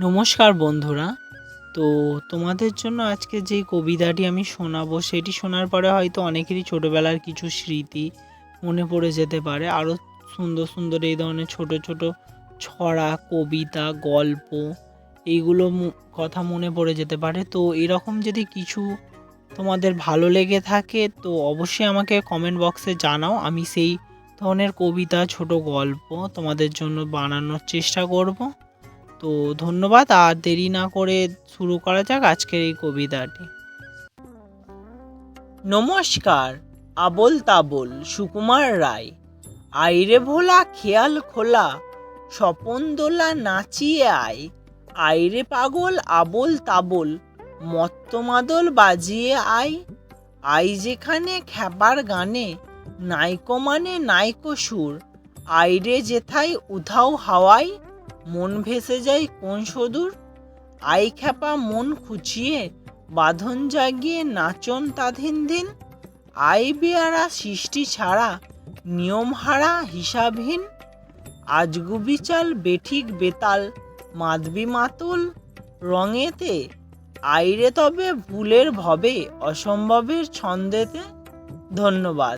নমস্কার বন্ধুরা। তো তোমাদের জন্য আজকে যেই কবিতাটি আমি শোনাবো, সেটি শোনার পরে হয়তো অনেকেরই ছোটোবেলার কিছু স্মৃতি মনে পড়ে যেতে পারে। আরও সুন্দর সুন্দর এই ধরনের ছোট ছোট ছড়া, কবিতা, গল্প এইগুলো কথা মনে পড়ে যেতে পারে। তো এরকম যদি কিছু তোমাদের ভালো লেগে থাকে, তো অবশ্যই আমাকে কমেন্ট বক্সে জানাও। আমি সেই ধরনের কবিতা, ছোট গল্প তোমাদের জন্য বানানোর চেষ্টা করব। তো ধন্যবাদ, আর দেরি না করে শুরু করা যাক আজকের এই কবিতাটি। নমস্কার, আবল তাবল, সুকুমার রায়। আইরে ভোলা খেয়াল খোলা, স্বপন দোলা নাচিয়ে আয়। আইরে পাগল, আবল তাবল মত্তমাদল বাজিয়ে আয়। আই যেখানে খ্যাপার গানে, নাইকো মানে নাইকো সুর। আইরে যেথায় উধাও হাওয়ায় মন ভেসে যায় কোন সদূর? আই খ্যাপা মন খুচিয়ে, বাঁধন জাগিয়ে নাচন তাধিন দিন। আই বেয়ারা সৃষ্টি ছাড়া নিয়ম হারা হিসাবহীন। আজগুবি চাল বেঠিক বেতাল, মাদবি মাতল রঙেতে। আইরে তবে ভুলের ভবে, অসম্ভবের ছন্দেতে। ধন্যবাদ।